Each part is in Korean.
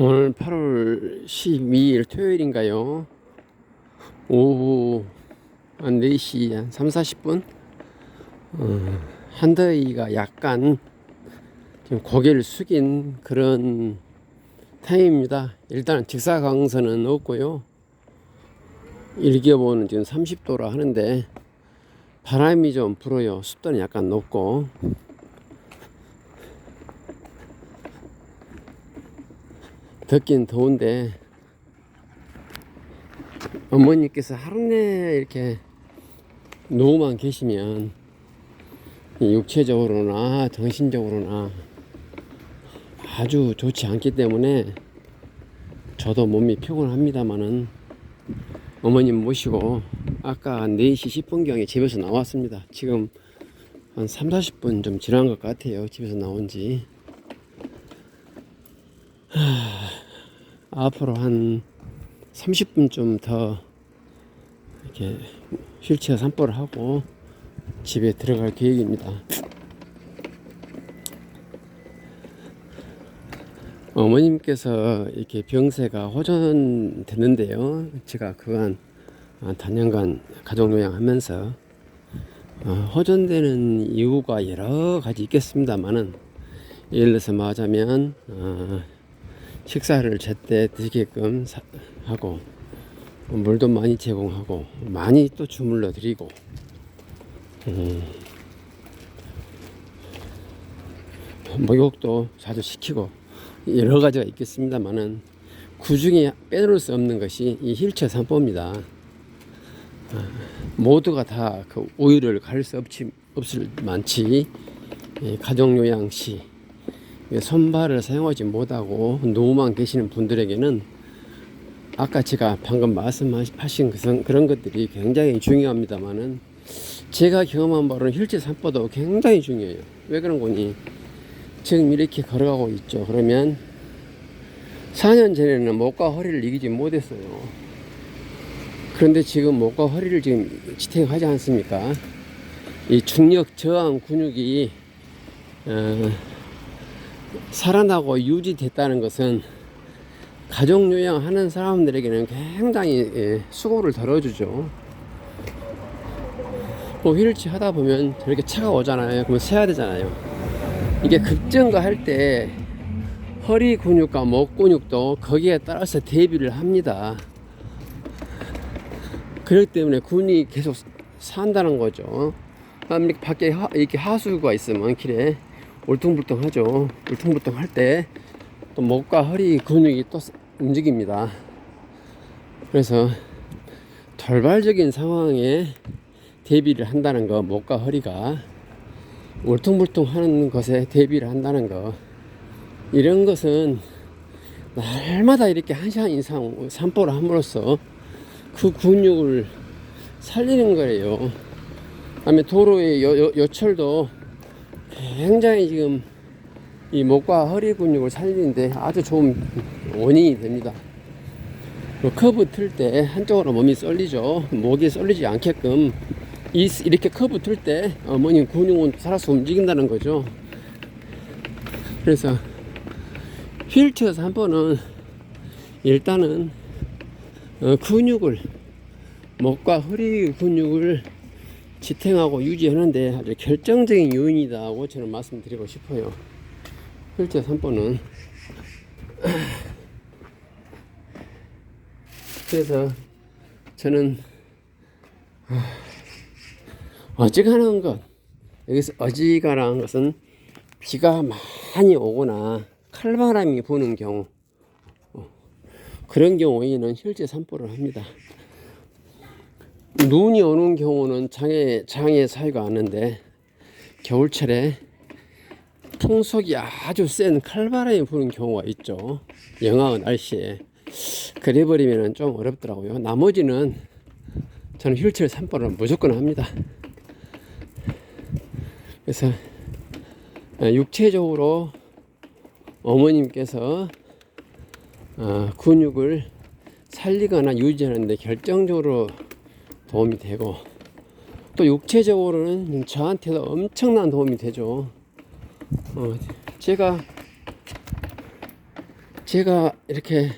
오늘 8월 12일 토요일인가요? 오후 한 4시 한 3, 40분? 어, 한더위가 약간 지금 고개를 숙인 그런 타임입니다. 일단 직사광선은 없고요. 일기예보는 지금 30도라 하는데 바람이 좀 불어요. 습도는 약간 높고 덥긴 더운데 어머니께서 하루 내 이렇게 누워만 계시면 이 육체적으로나 정신적으로나 아주 좋지 않기 때문에 저도 몸이 피곤합니다만은 어머님 모시고 아까 한 4시 10분경에 집에서 나왔습니다. 지금 한 3, 40분 좀 지난 것 같아요. 집에서 나온 지. 앞으로 한 30분쯤 더 이렇게 휠체어 산보를 하고 집에 들어갈 계획입니다. 어머님께서 이렇게 병세가 호전됐는데요. 제가 그간 아, 단연간 가족요양하면서 어, 호전되는 이유가 여러 가지 있겠습니다만은 예를 들어서 말하자면 어, 식사를 제때 드시게끔 사- 하고 물도 많이 제공하고 많이 또 주물러 드리고 음, 목욕도 자주 시키고 여러 가지가 있겠습니다만은 그 중에 빼놓을 수 없는 것이 이 힐체 산보입니다. 아, 모두가 다 그 오일을 가릴 수 없지, 없을 많지 예, 가정요양 시 손발을 사용하지 못하고 누워만 계시는 분들에게는 아까 제가 방금 말씀하신 그런- 것들이 굉장히 중요합니다만은 제가 경험한 바로는 힐체 산보도 굉장히 중요해요. 왜 그런 거니? 지금 이렇게 걸어가고 있죠. 그러면 4년 전에는 목과 허리를 이기지 못했어요. 그런데 지금 목과 허리를 지금 지탱하지 않습니까? 이 중력 저항 근육이 어, 살아나고 유지됐다는 것은 가족 요양하는 사람들에게는 굉장히 예, 수고를 덜어주죠. 뭐 휠체 하다 보면 저렇게 차가 오잖아요. 그러면 세야 되잖아요. 이게 급증가 할 때 허리 근육과 목 근육도 거기에 따라서 대비를 합니다. 그렇기 때문에 근이 계속 산다는 거죠. 아, 이렇게 밖에 하, 이렇게 하수가 있으면 길에 울퉁불퉁하죠. 울퉁불퉁할 때 또 목과 허리 근육이 또 움직입니다. 그래서 돌발적인 상황에 대비를 한다는 거, 목과 허리가 울퉁불퉁하는 것에 대비를 한다는 거, 이런 것은 날마다 이렇게 한 시간 이상 산보를 함으로써 그 근육을 살리는 거예요. 그다음에 도로의 여, 여, 여철도 굉장히 지금 이 목과 허리 근육을 살리는데 아주 좋은 원인이 됩니다. 그 커브 틀 때 한쪽으로 몸이 쏠리죠. 목이 쏠리지 않게끔 이, 이렇게 커브 틀 때 어머니 근육은 살아서 움직인다는 거죠. 그래서 휠체어에서 한 번은 일단은 어, 근육을 목과 허리 근육을 지탱하고 유지하는데 아주 결정적인 요인이다고 저는 말씀드리고 싶어요. 휠체어 3번은 그래서 저는 아, 어지간한 것 여기서 어지간한 것은 비가 많이 오거나 칼바람이 부는 경우 어, 그런 경우에는 혈제 산보를 합니다. 눈이 오는 경우는 장애 장애 사유가 않는데 겨울철에 풍속이 아주 센 칼바람이 부는 경우가 있죠. 영하의 날씨에 그래 버리면 좀 어렵더라고요. 나머지는 저는 휠체어 산보를 무조건 합니다. 그래서 육체적으로 어머님께서 어, 근육을 살리거나 유지하는데 결정적으로 도움이 되고 또 육체적으로는 저한테도 엄청난 도움이 되죠. 어, 제가 제가 이렇게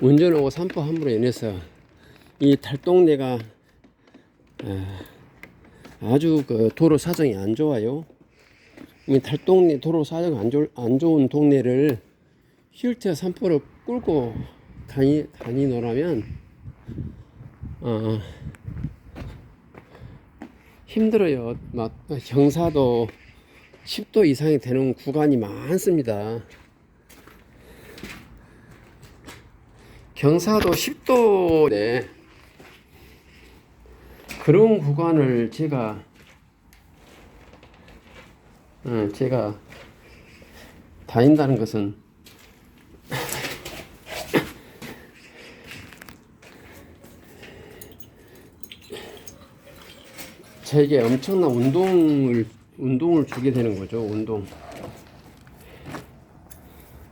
운전하고 산보함으로 인해서 이 달동네가 아, 아주 그 도로 사정이 안 좋아요. 이 달동네 도로 사정 안, 좋, 안 좋은 동네를 휠체어 산보를 끌고 다니 다니노라면 어, 힘들어요. 막 경사도 10도 이상이 되는 구간이 많습니다. 경사도 10도에 그런 구간을 제가 어, 제가 다닌다는 것은 제게 엄청난 운동을 운동을 주게 되는 거죠. 운동.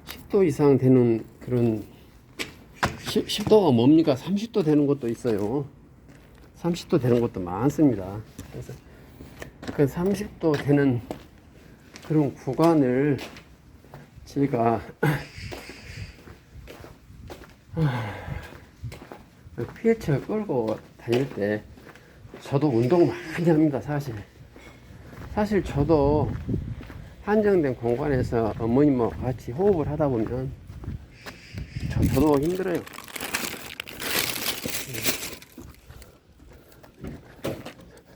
10도 이상 되는 그런 10, 10 도가 뭡니까? 30도 되는 것도 있어요. 30도 되는 것도 많습니다. 그래서 그 30도 되는 그런 구간을 제가 피해체를 끌고 다닐 때 저도 운동 많이 합니다, 사실. 사실 저도 한정된 공간에서 어머님과 같이 호흡을 하다 보면 저, 저도 힘들어요.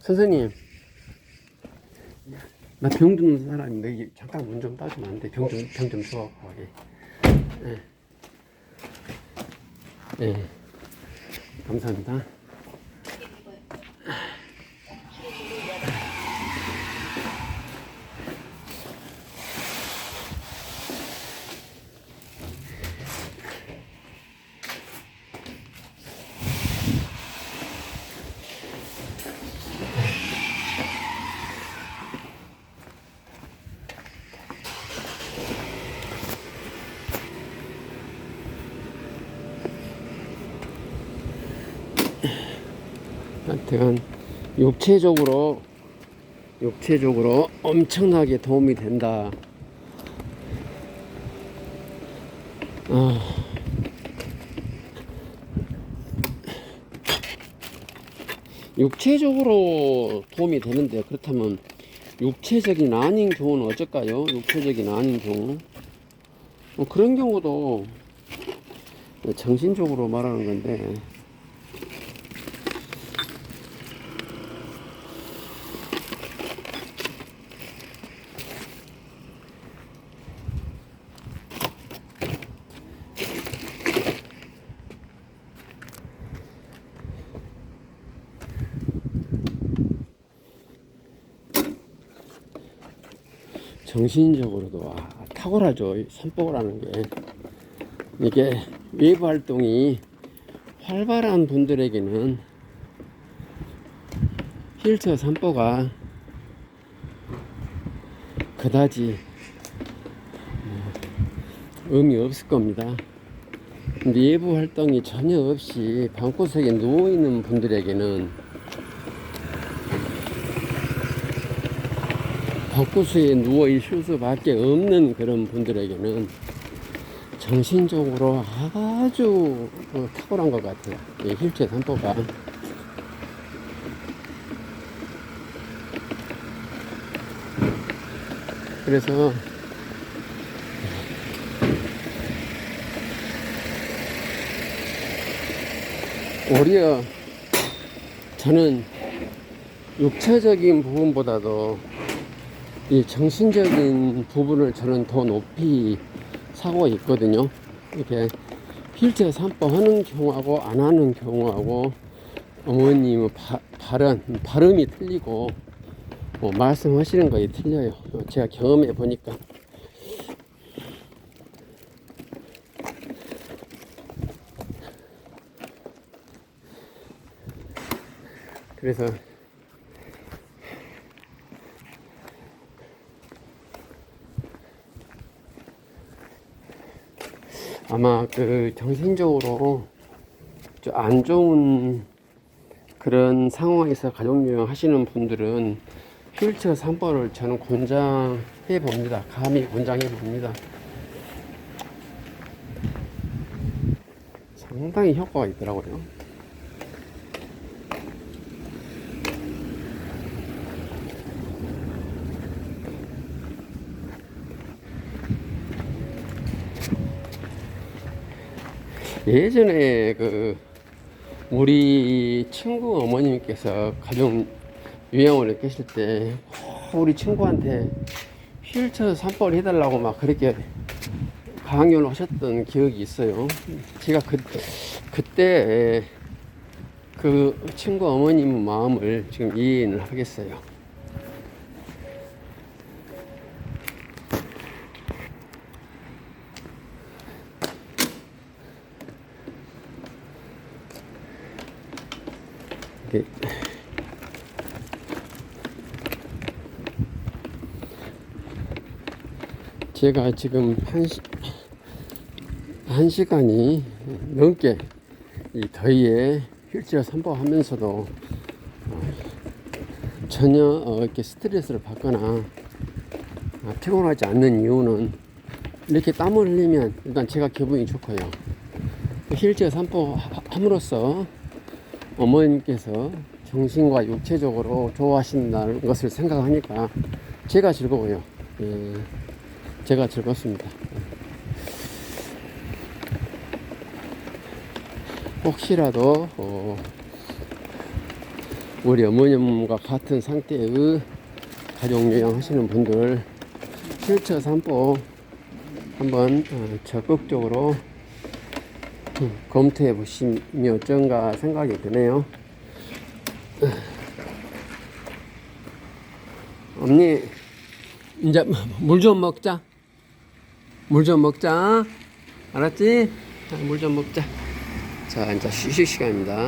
선생님, 나병 드는 사람인데 잠깐 문 좀 따주면 안 돼? 병 좀 병 좀 줘. 예. 예. 예. 감사합니다. 하여튼 육체적으로 육체적으로 엄청나게 도움이 된다. 아. 육체적으로 도움이 되는데 그렇다면 육체적인 아닌 경우는 어쩔까요? 육체적인 아닌 경우 뭐 그런 경우도 정신적으로 말하는 건데 정신적으로도 아, 탁월하죠. 이 산보라는 게 이게 외부 활동이 활발한 분들에게는 휠체어 산보가 그다지 뭐 의미 없을 겁니다. 근데 외부 활동이 전혀 없이 방구석에 누워 있는 분들에게는 벚구수에 누워 있을 수밖에 없는 그런 분들에게는 정신적으로 아주 어, 탁월한 것 같아요. 이 힐체 산보가. 그래서 오히려 저는 육체적인 부분보다도 이 정신적인 부분을 저는 더 높이 사고 있거든요. 이렇게 휠체어 산법 하는 경우하고 안 하는 경우하고 어머님 바, 발음, 발음이 틀리고 뭐 말씀하시는 거에 틀려요. 제가 경험해 보니까. 그래서 아마 그 정신적으로 좀 안 좋은 그런 상황에서 가족여행 하시는 분들은 휠체어 3번을 저는 권장해 봅니다. 감히 권장해 봅니다. 상당히 효과가 있더라고요. 예전에 그 우리 친구 어머님께서 가정 요양원에 계실 때꼭 우리 친구한테 휠체어 산법을 해달라고 막 그렇게 강연을 하셨던 기억이 있어요. 제가 그, 그때 그 친구 어머님 마음을 지금 이해를 하겠어요. 이게 제가 지금 한, 시, 한 시간이 넘게 이 더위에 휠체어 선보하면서도 어, 전혀 어, 이렇게 스트레스를 받거나 아, 피곤하지 않는 이유는 이렇게 땀을 흘리면 일단 제가 기분이 좋고요. 휠체어 산보 함으로써 어머님께서 정신과 육체적으로 좋아하신다는 것을 생각하니까 제가 즐거워요. 예, 제가 즐겁습니다. 혹시라도 어, 우리 어머님과 같은 상태의 가족요양 하시는 분들 휠체어 산보 한번 어, 적극적으로 음, 검토해 보시면 어쩐가 생각이 드네요. 언니 이제 물 좀 먹자. 물 좀 먹자. 알았지? 물 좀 먹자. 자 이제 휴식 시간입니다.